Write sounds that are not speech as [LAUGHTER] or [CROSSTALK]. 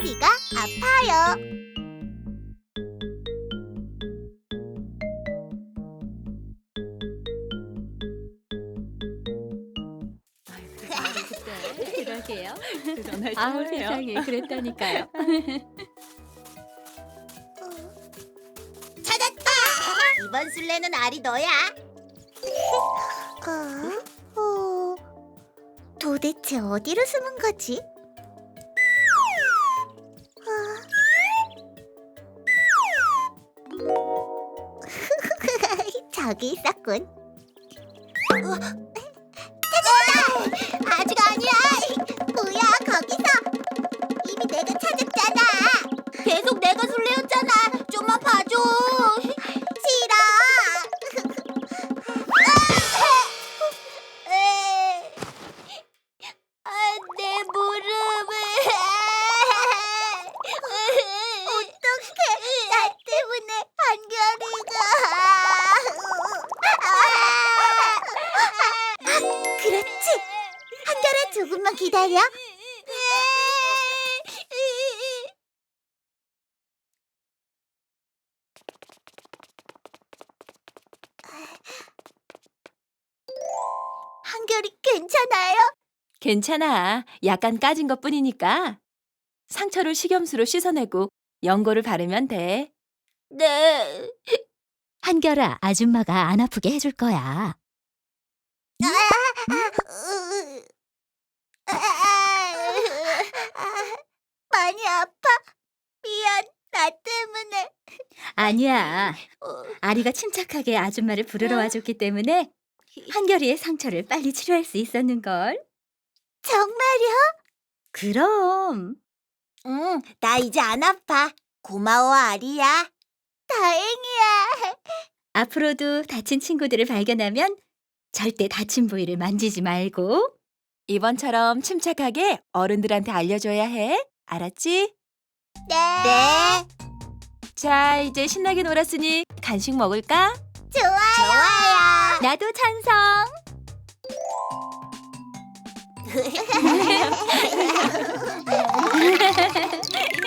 한결이가 아파요. 그러게요. 아우 세상에 그랬다니까요. [LAUGHS] 찾았다. 이번 술래는 알이 너야. 어, 어, 도대체 어디로 숨은 거지? 저기 있었군. 어, 조금만 기다려. 한결이 괜찮아요? 괜찮아. 약간 까진 것 뿐이니까. 상처를 식염수로 씻어내고 연고를 바르면 돼. 네. 한결아, 아줌마가 안 아프게 해줄 거야. 많이 아파? 미안, 나 때문에. 아니야. 어, 아리가 침착하게 아줌마를 부르러 와줬기 때문에 한결이의 상처를 빨리 치료할 수 있었는 걸. 정말요? 그럼. 응, 나 이제 안 아파. 고마워, 아리야. 다행이야. 앞으로도 다친 친구들을 발견하면 절대 다친 부위를 만지지 말고. 이번처럼 침착하게 어른들한테 알려줘야 해. 알았지? 네. 네. 자, 이제 신나게 놀았으니 간식 먹을까? 좋아요. 좋아요. 나도 찬성. [LAUGHS] [LAUGHS]